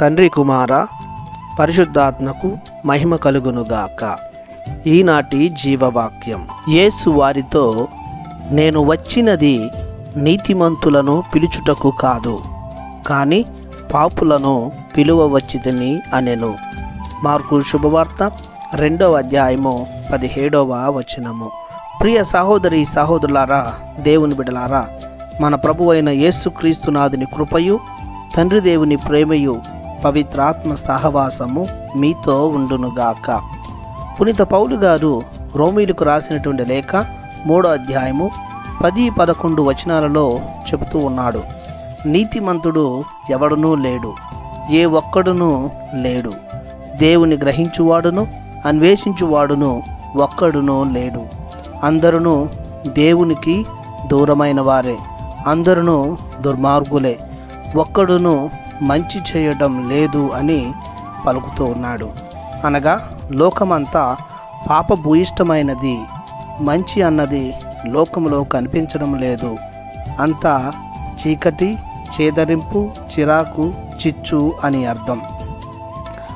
తండ్రి కుమార పరిశుద్ధాత్మకు మహిమ కలుగునుగాక. ఈనాటి జీవవాక్యం. యేసు వారితో నేను వచ్చినది నీతిమంతులను పిలుచుటకు కాదు కానీ పాపులను పిలువవచ్చిదని అనెను. మార్కు శుభవార్త రెండవ అధ్యాయము పదిహేడవ వచనము. ప్రియ సహోదరి సహోదరులారా దేవుని బిడలారా మన ప్రభు అయిన యేసుక్రీస్తునాథుని కృపయు తండ్రి దేవుని ప్రేమయు పవిత్రాత్మ సహవాసము మీతో ఉండునుగాక. పునీత పౌలు గారు రోమిలకు రాసినటువంటి లేఖ మూడో అధ్యాయము పది పదకొండు వచనాలలో చెబుతూ ఉన్నాడు. నీతిమంతుడు ఎవడునూ లేడు ఏ ఒక్కడునూ లేడు. దేవుని గ్రహించువాడును అన్వేషించువాడును ఒక్కడునూ లేడు. అందరును దేవునికి దూరమైన వారే అందరును దుర్మార్గులే. ఒక్కడును మంచి చేయడం లేదు అని పలుకుతూ ఉన్నాడు. అనగా లోకమంతా పాపభూయిష్టమైనది మంచి అన్నది లోకంలో కనిపించడం లేదు. అంతా చీకటి చేదరింపు చిరాకు చిచ్చు అని అర్థం.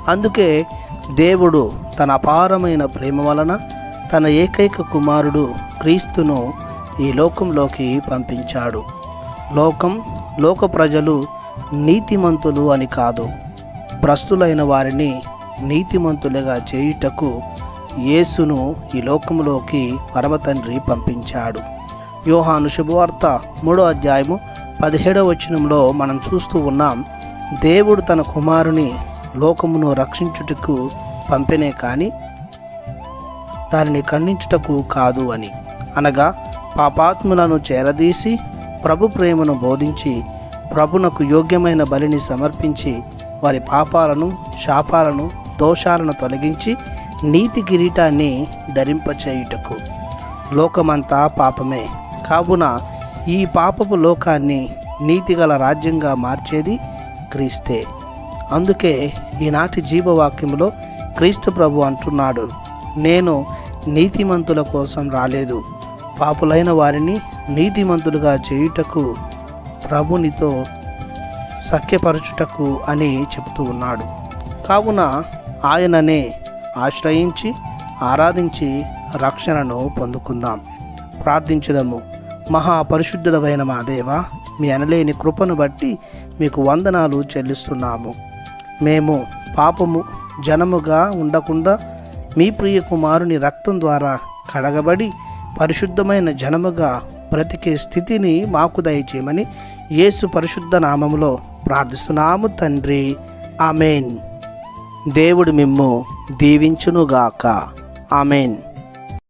అందుకే దేవుడు తన అపారమైన ప్రేమ వలన తన ఏకైక కుమారుడు క్రీస్తును ఈ లోకంలోకి పంపించాడు. లోకం లోక ప్రజలు నీతిమంతులు అని కాదు. భ్రష్టులైన వారిని నీతిమంతులుగా చేయుటకు యేసును ఈ లోకంలోకి పరమతండ్రి పంపించాడు. యోహాను శుభవార్త మూడో అధ్యాయము పదిహేడవ వచనంలో మనం చూస్తూ ఉన్నాం దేవుడు తన కుమారుని లోకమును రక్షించుటకు పంపినే కానీ దానిని ఖండించుటకు కాదు అని. అనగా పాపాత్ములను చేరదీసి ప్రభు ప్రేమను బోధించి ప్రభునకు యోగ్యమైన బలిని సమర్పించి వారి పాపాలను శాపాలను దోషాలను తొలగించి నీతి కిరీటాన్ని ధరింపచేయుటకు. లోకమంతా పాపమే. కావున ఈ పాపపు లోకాన్ని నీతిగల రాజ్యంగా మార్చేది క్రీస్తే. అందుకే ఈనాటి జీవవాక్యంలో క్రీస్తు ప్రభు అంటున్నాడు నేను నీతిమంతుల కోసం రాలేదు. పాపులైన వారిని నీతిమంతులుగా చేయుటకు ప్రభునితో సఖ్యపరచుటకు అని చెబుతూ ఉన్నాడు. కావున ఆయననే ఆశ్రయించి ఆరాధించి రక్షణను పొందుకుందాం. ప్రార్థించుదము. మహాపరిశుద్ధులమైన మా దేవ మీ అనలేని కృపను బట్టి మీకు వందనాలు చెల్లిస్తున్నాము. మేము పాపము జనముగా ఉండకుండా మీ ప్రియ కుమారుని రక్తం ద్వారా కడగబడి పరిశుద్ధమైన జనముగా బ్రతికే స్థితిని మాకు దయచేయమని యేసు పరిశుద్ధ నామములో ప్రార్థిస్తున్నాము తండ్రి. ఆమెన్. దేవుడు మిమ్ము దీవించునుగాక. ఆమెన్.